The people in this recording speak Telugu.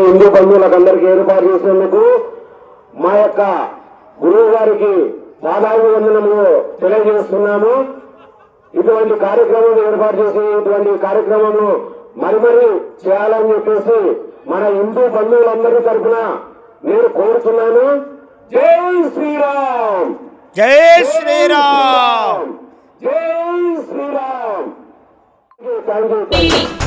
హిందూ బంధువులకు అందరికీ ఏర్పాటు చేసినందుకు మా యొక్క గురువు గారికి పాదాభివందనము తెలియజేస్తున్నాము. ఇటువంటి కార్యక్రమం ఏర్పాటు చేసి ఇటువంటి కార్యక్రమము మరి మరి చేయాలని చెప్పేసి మన హిందూ బంధువులందరి తరఫున నేను కోరుతున్నాను జై శ్రీరామ్! జై శ్రీరామ్! జై శ్రీరామ్! Thank you